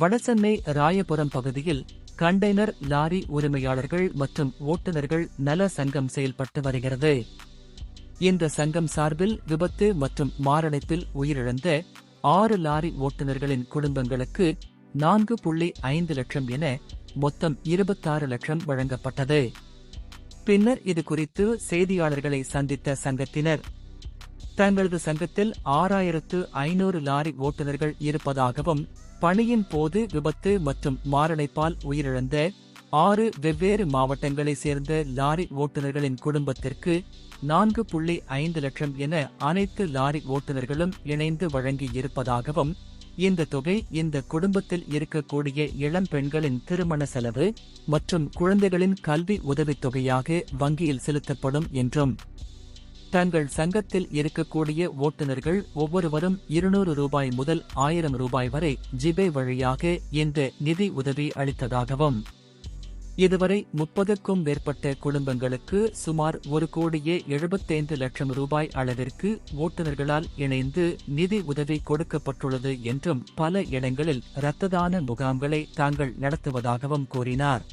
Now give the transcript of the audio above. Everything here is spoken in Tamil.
வடசென்னை ராயபுரம் பகுதியில் கண்டெய்னர் லாரி உரிமையாளர்கள் மற்றும் ஓட்டுநர்கள் நல சங்கம் செயல்பட்டு வருகிறது. இந்த சங்கம் சார்பில் விபத்து மற்றும் மாரடைப்பில் உயிரிழந்த ஆறு லாரி ஓட்டுநர்களின் குடும்பங்களுக்கு நான்கு புள்ளி ஐந்து லட்சம் என மொத்தம் இருபத்தாறு லட்சம் வழங்கப்பட்டது. பின்னர் இது குறித்து செய்தியாளர்களை சந்தித்த சங்கத்தினர் தங்களது சங்கத்தில் ஆறாயிரத்து ஐநூறு லாரி ஓட்டுநர்கள் இருப்பதாகவும் பணியின் போது விபத்து மற்றும் மாரடைப்பால் உயிரிழந்த ஆறு வெவ்வேறு மாவட்டங்களைச் சேர்ந்த லாரி ஓட்டுநர்களின் குடும்பத்திற்கு நான்கு புள்ளி ஐந்து லட்சம் என அனைத்து லாரி ஓட்டுநர்களும் இணைந்து வழங்கி இருப்பதாகவும் இந்த தொகை இந்த குடும்பத்தில் இருக்கக்கூடிய இளம் பெண்களின் திருமண செலவு மற்றும் குழந்தைகளின் கல்வி உதவித் தொகையாக வங்கியில் செலுத்தப்படும் என்றும் தங்கள் சங்கத்தில் இருக்கக்கூடிய ஓட்டுநர்கள் ஒவ்வொருவரும் இருநூறு ரூபாய் முதல் ஆயிரம் ரூபாய் வரை ஜிபே வழியாக இந்த நிதி உதவி அளித்ததாகவும் இதுவரை முப்பதுக்கும் மேற்பட்ட குடும்பங்களுக்கு சுமார் ஒரு கோடியே எழுபத்தைந்து லட்சம் ரூபாய் அளவிற்கு ஓட்டுநர்களால் இணைந்து நிதி உதவி கொடுக்கப்பட்டுள்ளது என்றும் பல இடங்களில் இரத்த தான முகாம்களை தாங்கள் நடத்துவதாகவும் கூறினார்.